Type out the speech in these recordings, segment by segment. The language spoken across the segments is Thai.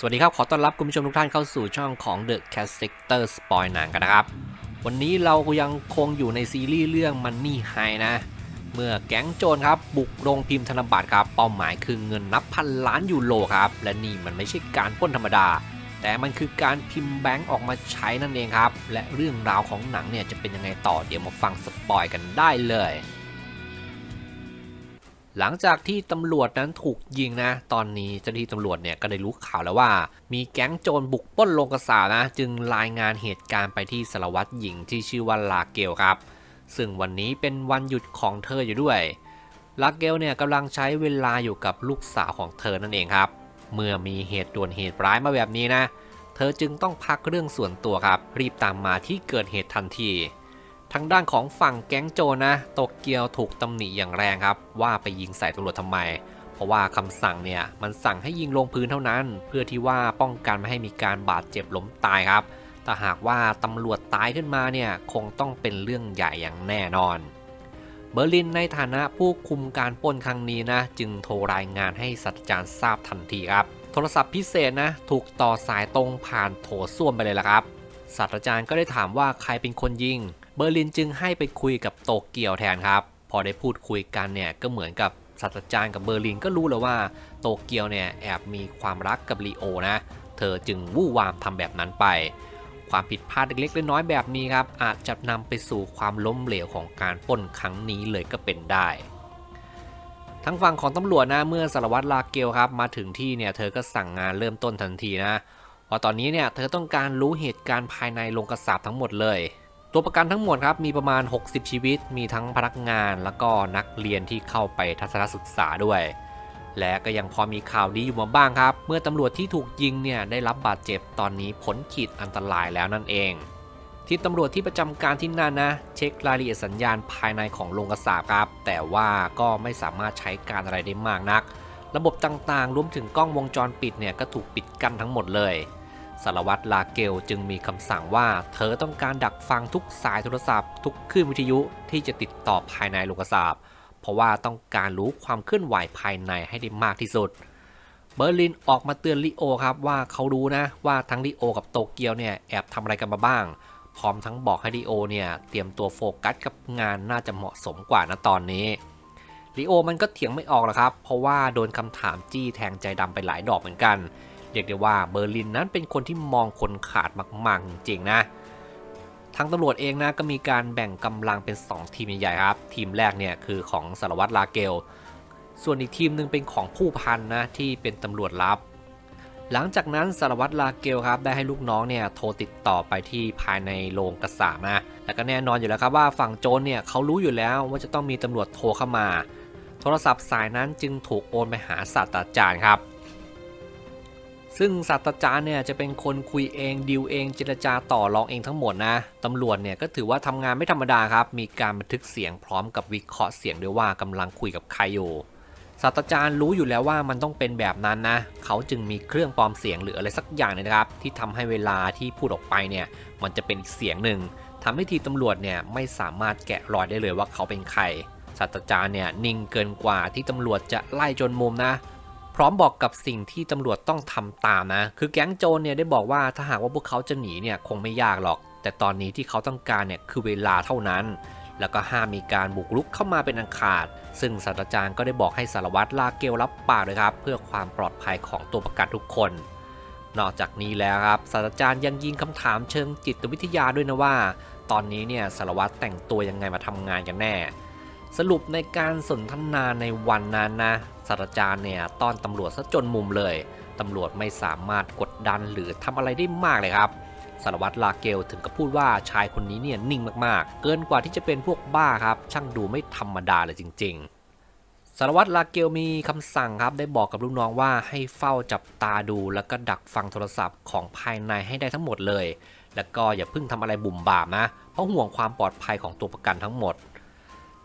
สวัสดีครับ ขอต้อนรับคุณผู้ชมทุกท่านเข้าสู่ช่องของ The Cat Sector Spoil หนังกันนะครับ วันนี้เรายังคงอยู่ในซีรีส์เรื่อง Money High นะ เมื่อแก๊งโจรครับบุกโรงพิมพ์ธนบัตรครับ เป้าหมายคือเงินนับพันล้านยูโรครับ และนี่มันไม่ใช่การป้นธรรมดา แต่มันคือการพิมพ์แบงก์ออกมาใช้นั่นเองครับ และเรื่องราวของหนังเนี่ยจะเป็นยังไงต่อเดี๋ยวมาฟังสปอยกันได้เลย หลังจากที่ตำรวจนั้นถูกยิงนะ ตอนนี้เจ้าหน้าที่ตำรวจเนี่ยก็ได้รู้ข่าวแล้วว่า มีแก๊งโจรบุกปล้นโรงกษานะ จึงรายงานเหตุการณ์ไปที่สารวัตรหญิงที่ชื่อว่าลาเกลครับ ซึ่งวันนี้เป็นวันหยุดของเธออยู่ด้วยลาเกลเนี่ยกำลังใช้เวลาอยู่กับลูกสาวของเธอนั่นเองครับ เมื่อมีเหตุด่วนเหตุร้ายมาแบบนี้นะ เธอจึงต้องพักเรื่องส่วนตัวครับ รีบตามมาที่เกิดเหตุทันที ทางด้านของฝั่งแก๊งโจนะโตเกียวถูกตำหนิอย่างแรงครับ ว่าไปยิงใส่ตำรวจทำไม เพราะว่าคำสั่งเนี่ยมันสั่งให้ยิงลงพื้นเท่านั้น เพื่อที่ว่าป้องกันไม่ให้มีการบาดเจ็บล้มตายครับแต่หากว่าตำรวจตายขึ้นมาเนี่ยคงต้องเป็นเรื่องใหญ่อย่างแน่นอน เบอร์ลินในฐานะผู้คุมการปล้นครั้งนี้นะจึงโทรรายงานให้สัตจารย์ทราบทันทีครับ โทรศัพท์พิเศษนะถูกต่อสายตรงผ่านโถส้วมไปเลยละครับศาสตราจารย์ก็ได้ถามว่าใครเป็นคนยิง เบอร์ลินจึงให้ไปคุยกับโตเกียวแทนครับ พอได้พูดคุยกันเนี่ยก็เหมือนกับศาสตราจารย์กับเบอร์ลินก็รู้แล้วว่าโตเกียวเนี่ยแอบมีความรักกับลีโอนะ เธอจึงวู่วามทำแบบนั้นไป ความผิดพลาดเล็กๆน้อยๆแบบนี้ครับ อาจจะนำไปสู่ความล้มเหลวของการป้นครั้งนี้เลยก็เป็นได้ ทั้งฝั่งของตำรวจนะเมื่อสารวัตรลาเกลครับ มาถึงที่เนี่ยเธอก็สั่งงานเริ่มต้นทันทีนะพราตอนนี้เนี่ยเธอต้องการรู้เหตุการณ์ภายในโรงกระสาบทั้งหมดเลย ตัวประกันทั้งหมดครับมีประมาณ 60 ชีวิต มีทั้งพนักงานแล้วก็นักเรียนที่เข้าไปทัศนศึกษาด้วย และก็ยังพอมีข่าวดีอยู่มาบ้างครับ เมื่อตำรวจที่ถูกยิงเนี่ยได้รับบาดเจ็บตอนนี้พ้นขีดอันตรายแล้วนั่นเอง ที่ตำรวจที่ประจำการที่นั่นนะ เช็ครายละเอียดสัญญาณภายในของโรงกระสาบครับ แต่ว่าก็ไม่สามารถใช้การอะไรได้มากนัก ระบบต่างๆ รวมถึงกล้องวงจรปิดเนี่ยก็ถูกปิดกั้นทั้งหมดเลย สารวัตรลาเกลจึงมีคำสั่งว่าเธอต้องการดักฟังทุกสายโทรศัพท์ ทุกคลื่นวิทยุที่จะติดต่อภายในโรงกระสาบเพราะว่าต้องการรู้ความเคลื่อนไหวภายในให้ได้มากที่สุด เบอร์ลินออกมาเตือนลิโอครับว่าเขารู้นะว่าทั้งลิโอกับโตเกียวเนี่ยแอบทำอะไรกันมาบ้าง พร้อมทั้งบอกให้ลิโอเนี่ยเตรียมตัวโฟกัสกับงานน่าจะเหมาะสมกว่านะตอนนี้ลิโอมันก็เถียงไม่ออกหรอกครับ เพราะว่าโดนคำถามจี้แทงใจดำไปหลายดอกเหมือนกัน เรียกได้ว่าเบอร์ลินนั้นเป็นคนที่มองคนขาดมากๆจริงๆนะทางตำรวจเองนะก็มีการแบ่งกำลังเป็น 2 ทีมใหญ่ๆครับ ทีมแรกเนี่ยคือของสารวัตรลาเกล ส่วนอีกทีมหนึ่งเป็นของผู้พันนะที่เป็นตำรวจลับ หลังจากนั้นสารวัตรลาเกลครับได้ให้ลูกน้องเนี่ยโทรติดต่อไปที่ภายในโรงกระสาบนะแต่ก็แน่นอนอยู่แล้วครับว่าฝั่งโจรเนี่ยเขารู้อยู่แล้วว่าจะต้องมีตำรวจโทรเข้ามา โทรศัพท์สายนั้นจึงถูกโอนไปหาศาสตราจารย์ครับ ซึ่งศาสตราจารย์เนี่ยจะเป็นคนคุยเองดิวเองเจรจาต่อรองเองทั้งหมดนะตำรวจเนี่ยก็ถือว่าทำงานไม่ธรรมดาครับ มีการบันทึกเสียงพร้อมกับวิเคราะห์เสียงด้วยว่ากำลังคุยกับใครอยู่ศาสตราจารย์รู้อยู่แล้วว่ามันต้องเป็นแบบนั้นนะ เขาจึงมีเครื่องปลอมเสียงหรืออะไรสักอย่างนะครับ ที่ทำให้เวลาที่พูดออกไปเนี่ย มันจะเป็นอีกเสียงหนึ่งทำให้ทีมตำรวจเนี่ยไม่สามารถแกะรอยได้เลยว่าเขาเป็นใครศาสตราจารย์เนี่ยนิ่งเกินกว่าที่ตำรวจจะไล่จนมุมนะ พร้อมบอกกับสิ่งที่ตำรวจต้องทำตามนะ คือแก๊งโจรเนี่ยได้บอกว่าถ้าหากว่าพวกเขาจะหนีเนี่ยคงไม่ยากหรอก แต่ตอนนี้ที่เขาต้องการเนี่ยคือเวลาเท่านั้น แล้วก็ห้ามมีการบุกรุกเข้ามาเป็นอันขาด ซึ่งศาสตราจารย์ก็ได้บอกให้สารวัตรลาเกลรับปากเลยครับ เพื่อความปลอดภัยของตัวประกันทุกคน นอกจากนี้แล้วครับศาสตราจารย์ยังยิงคำถามเชิงจิตวิทยาด้วยนะว่า ตอนนี้เนี่ยสารวัตรแต่งตัวยังไงมาทำงานกันแน่ สรุปในการสนทนาในวันนั้นนะศาสตราจารย์เนี่ยต้อนตำรวจซะจนมุมเลย ตำรวจไม่สามารถกดดันหรือทำอะไรได้มากเลยครับสารวัตรลาเกลถึงกับพูดว่าชายคนนี้เนี่ยนิ่งมากๆ เกินกว่าที่จะเป็นพวกบ้าครับ ช่างดูไม่ธรรมดาเลยจริง ๆ สารวัตรลาเกลมีคำสั่งครับ ได้บอกกับลูกน้องว่าให้เฝ้าจับตาดู แล้วก็ดักฟังโทรศัพท์ของภายในให้ได้ทั้งหมดเลย แล้วก็อย่าเพิ่งทำอะไรบุ่มบ่ามนะ เพราะห่วงความปลอดภัยของตัวประกันทั้งหมด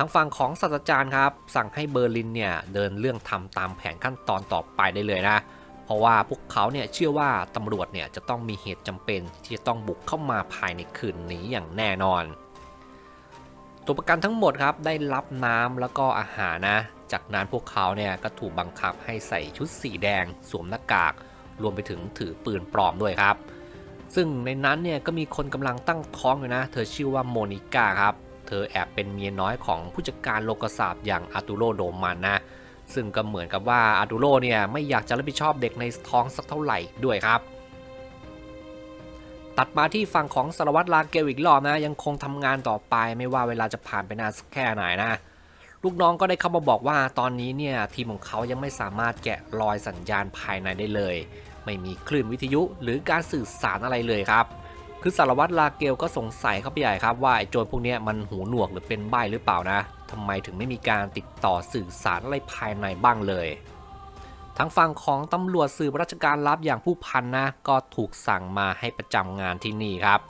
ทางฝั่งของศาสตราจารย์ครับ สั่งให้เบอร์ลินเนี่ยเดินเรื่องทำตามแผนขั้นตอนต่อไปได้เลยนะ เพราะว่าพวกเขาเนี่ยเชื่อว่าตำรวจเนี่ยจะต้องมีเหตุจำเป็นที่จะต้องบุกเข้ามาภายในคืนนี้อย่างแน่นอน ตัวประกันทั้งหมดครับได้รับน้ำแล้วก็อาหารนะ จากนั้นพวกเขาเนี่ยก็ถูกบังคับให้ใส่ชุดสีแดง สวมหน้ากาก รวมไปถึงถือปืนปลอมด้วยครับ ซึ่งในนั้นเนี่ยก็มีคนกำลังตั้งท้องอยู่นะ เธอชื่อว่าโมนิก้าครับ เธอแอบเป็นเมียน้อยของผู้จัดการโลกศาสตร์อย่างอาตูโรโดมันนะ ซึ่งก็เหมือนกับว่าอาตูโรเนี่ยไม่อยากจะรับผิดชอบเด็กในท้องสักเท่าไหร่ด้วยครับตัดมาที่ฝั่งของสารวัตรลาเกลอีกรอบนะ ยังคงทำงานต่อไปไม่ว่าเวลาจะผ่านไปนานสักแค่ไหนนะ ลูกน้องก็ได้เข้ามาบอกว่าตอนนี้เนี่ยทีมของเขายังไม่สามารถแกะรอยสัญญาณภายในได้เลย ไม่มีคลื่นวิทยุหรือการสื่อสารอะไรเลยครับ คือสารวัตรลาเกลก็สงสัยเข้าไปใหญ่ครับว่าไอ้โจรพวกนี้มันหูหนวกหรือเป็นใบ้หรือเปล่านะทำไมถึงไม่มีการติดต่อสื่อสารอะไรภายในบ้างเลยทางฝั่งของตำรวจสืบราชการลับอย่างผู้พันนะก็ถูกสั่งมาให้ประจำงานที่นี่ครับ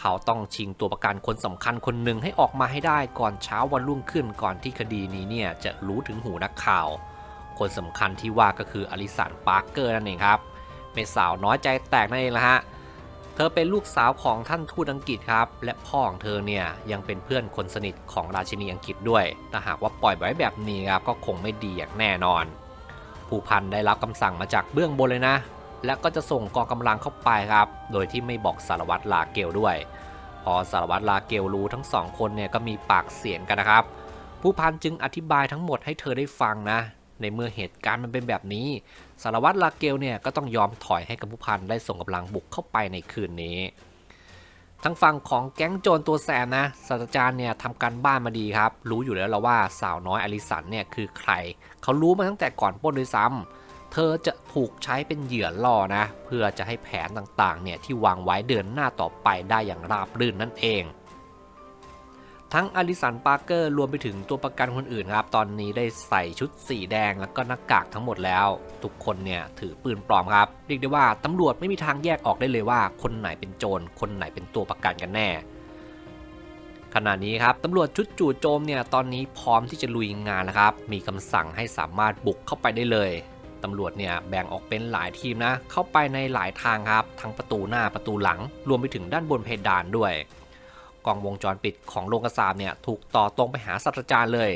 เขาต้องชิงตัวประกันคนสำคัญคนหนึ่งให้ออกมาให้ได้ก่อนเช้าวันรุ่งขึ้นก่อนที่คดีนี้เนี่ยจะรู้ถึงหูนักข่าว คนสำคัญที่ว่าก็คืออลิสันปาร์เกอร์นั่นเองครับเป็นสาวน้อยใจแตกนั่นเองละฮะ ธอเป็นลูกสาวของท่านทูตอังกฤษครับ และพ่อของเธอเนี่ยยังเป็นเพื่อนคนสนิทของราชินีอังกฤษด้วย ถ้าหากว่าปล่อยไว้แบบนี้ครับก็คงไม่ดีอย่างแน่นอน ผู้พันได้รับคำสั่งมาจากเบื้องบนเลยนะ และก็จะส่งกองกำลังเข้าไปครับ โดยที่ไม่บอกสารวัตรลาเกลด้วย พอสารวัตรลาเกลรู้ทั้งสองคนเนี่ยก็มีปากเสียงกันนะครับ ผู้พันจึงอธิบายทั้งหมดให้เธอได้ฟังนะ ในเมื่อเหตุการณ์มันเป็นแบบนี้ สารวัตรลาเกลเนี่ยก็ต้องยอมถอยให้กับผู้พันได้ส่งกำลังบุกเข้าไปในคืนนี้ทั้งฝั่งของแก๊งโจรตัวแสบนะศาสตราจารย์เนี่ยทำการบ้านมาดีครับ รู้อยู่แล้วละว่าสาวน้อยอลิสันเนี่ยคือใคร เขารู้มาตั้งแต่ก่อนป้นด้วยซ้ำเธอจะถูกใช้เป็นเหยื่อล่อนะ เพื่อจะให้แผนต่างๆเนี่ยที่วางไว้เดินหน้าต่อไปได้อย่างราบรื่นนั่นเอง ทั้งอลิสันปาร์เกอร์รวมไปถึงตัวประกันคนอื่นครับ ตอนนี้ได้ใส่ชุดสีแดงแล้วก็หน้ากากทั้งหมดแล้ว ทุกคนเนี่ยถือปืนปลอมครับ เรียกได้ว่าตำรวจไม่มีทางแยกออกได้เลยว่า คนไหนเป็นโจรคนไหนเป็นตัวประกันกันแน่ขณะนี้ครับตำรวจชุดจู่โจมเนี่ยตอนนี้พร้อมที่จะลุยงานแล้วครับ มีคำสั่งให้สามารถบุกเข้าไปได้เลยตำรวจเนี่ยแบ่งออกเป็นหลายทีมนะ เข้าไปในหลายทางครับ ทั้งประตูหน้าประตูหลัง รวมไปถึงด้านบนเพดานด้วย กล้องวงจรปิดของโรงกระสาบเนี่ยถูกต่อตรงไปหาศาสตราจารย์เลย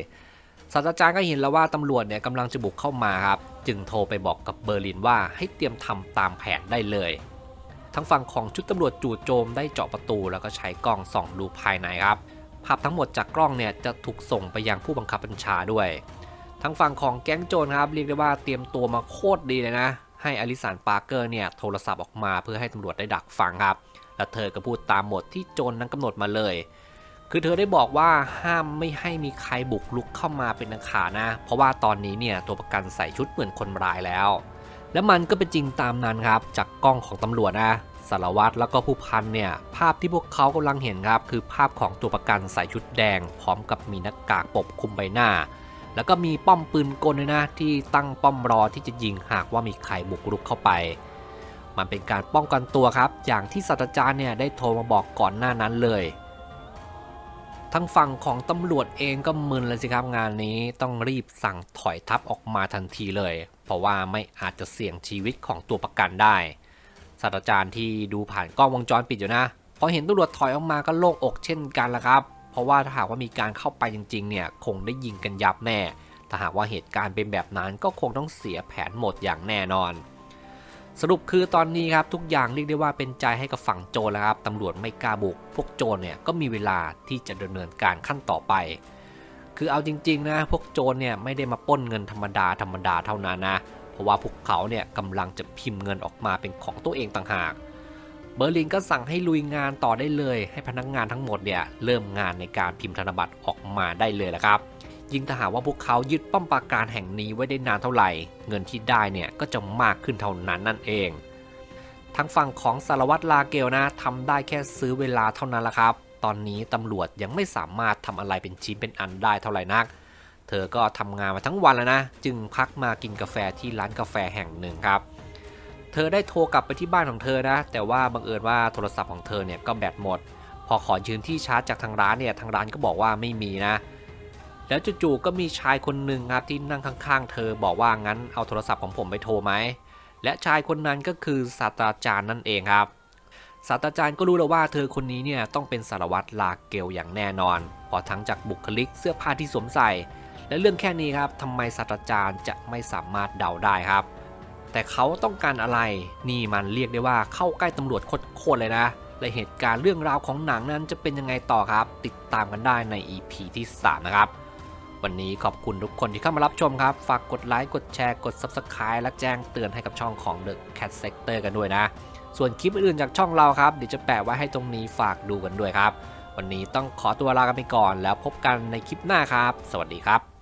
ศาสตราจารย์ก็เห็นแล้วว่าตำรวจเนี่ยกำลังจะบุกเข้ามาครับจึงโทรไปบอกกับเบอร์ลินว่าให้เตรียมทำตามแผนได้เลย ทั้งฝั่งของชุดตำรวจจู่โจมได้เจาะประตูแล้วก็ใช้กล้องส่องดูภายในครับภาพทั้งหมดจากกล้องเนี่ยจะถูกส่งไปยังผู้บังคับบัญชาด้วย ทั้งฝั่งของแก๊งโจรครับเรียกได้ว่าเตรียมตัวมาโคตรดีเลยนะ ให้อลิสันปาร์เกอร์เนี่ยโทรศัพท์ออกมาเพื่อให้ตำรวจได้ดักฟังครับ และเธอก็พูดตามหมดที่โจรนั้นกำหนดมาเลย คือเธอได้บอกว่าห้ามไม่ให้มีใครบุกลุกเข้ามาเป็นอันขานะ เพราะว่าตอนนี้เนี่ยตัวประกันใส่ชุดเหมือนคนร้ายแล้ว และมันก็เป็นจริงตามนั้นครับจากกล้องของตำรวจนะสารวัตรแล้วก็ผู้พันเนี่ยภาพที่พวกเขากำลังเห็นครับ คือภาพของตัวประกันใส่ชุดแดง พร้อมกับมีหน้ากากปกคลุมใบหน้า แล้วก็มีป้อมปืนกลด้วยนะที่ตั้งป้อมรอที่จะยิงหากว่ามีใครบุกรุกเข้าไป มันเป็นการป้องกันตัวครับ อย่างที่ศาสตราจารย์เนี่ยได้โทรมาบอกก่อนหน้านั้นเลยทางฝั่งของตำรวจเองก็มึนเลยสิครับงานนี้ต้องรีบสั่งถอยทัพออกมาทันทีเลย เพราะว่าไม่อาจจะเสี่ยงชีวิตของตัวประกันได้ศาสตราจารย์ที่ดูผ่านกล้องวงจรปิดอยู่นะพอเห็นตำรวจถอยออกมาก็โล่งอกเช่นกันละครับ เพราะว่าถ้าหากว่ามีการเข้าไปจริงๆเนี่ยคงได้ยิงกันยับแน่ ถ้าหากว่าเหตุการณ์เป็นแบบนั้นก็คงต้องเสียแผนหมดอย่างแน่นอน สรุปคือตอนนี้ครับทุกอย่างเรียกได้ว่าเป็นใจให้กับฝั่งโจรแล้วครับตำรวจไม่กล้าบุก พวกโจรเนี่ยก็มีเวลาที่จะดำเนินการขั้นต่อไป คือเอาจริง ๆ นะ พวกโจรเนี่ยไม่ได้มาป้นเงินธรรมดาธรรมดาเท่านั้นนะเพราะว่าพวกเขาเนี่ยกำลังจะพิมพ์เงินออกมาเป็นของตัวเองต่างหาก เบอร์ลินก็สั่งให้ลุยงานต่อได้เลย ให้พนักงานทั้งหมดเนี่ยเริ่มงานในการพิมพ์ธนบัตรออกมาได้เลยละครับ ยิ่งถ้าหากว่าพวกเขายึดป้อมปราการแห่งนี้ไว้ได้นานเท่าไหร่ เงินที่ได้เนี่ยก็จะมากขึ้นเท่านั้นนั่นเอง ทางฝั่งของสารวัตรลาเกลนะทำได้แค่ซื้อเวลาเท่านั้นละครับ ตอนนี้ตำรวจยังไม่สามารถทำอะไรเป็นชิ้นเป็นอันได้เท่าไหร่นัก เธอก็ทำงานมาทั้งวันแล้วนะ จึงพักมากินกาแฟที่ร้านกาแฟแห่งหนึ่งครับเธอได้โทรกลับไปที่บ้านของเธอนะ แต่ว่าบังเอิญว่าโทรศัพท์ของเธอเนี่ยก็แบตหมด พอขอยืมที่ชาร์จจากทางร้านเนี่ยทางร้านก็บอกว่าไม่มีนะ แล้วจู่ๆก็มีชายคนหนึ่งครับที่นั่งข้างๆ เธอบอกว่างั้นเอาโทรศัพท์ของผมไปโทรไหม และชายคนนั้นก็คือศาสตราจารย์นั่นเองครับศาสตราจารย์ก็รู้แล้วว่าเธอคนนี้เนี่ยต้องเป็นสารวัตรลาเกลอย่างแน่นอนเพอทั้งจากบุคลิกเสื้อผ้าที่สวมใส่ และเรื่องแค่นี้ครับทำไมศาสตราจารย์จะไม่สามารถเดาได้ครับ แต่เขาต้องการอะไรนี่มันเรียกได้ว่าเข้าใกล้ตำรวจโคตรๆเลยนะ และเหตุการณ์เรื่องราวของหนังนั้นจะเป็นยังไงต่อครับ ติดตามกันได้ใน EP ที่ 3 นะครับ วันนี้ขอบคุณทุกคนที่เข้ามารับชมครับ ฝากกดไลค์กดแชร์กด Subscribe และแจ้งเตือนให้กับช่องของ The Cat Sector กันด้วยนะ ส่วนคลิปอื่นจากช่องเราครับเดี๋ยวจะแปะไว้ให้ตรงนี้ฝากดูกันด้วยครับ วันนี้ต้องขอตัวลากันไปก่อน แล้วพบกันในคลิปหน้าครับ สวัสดีครับ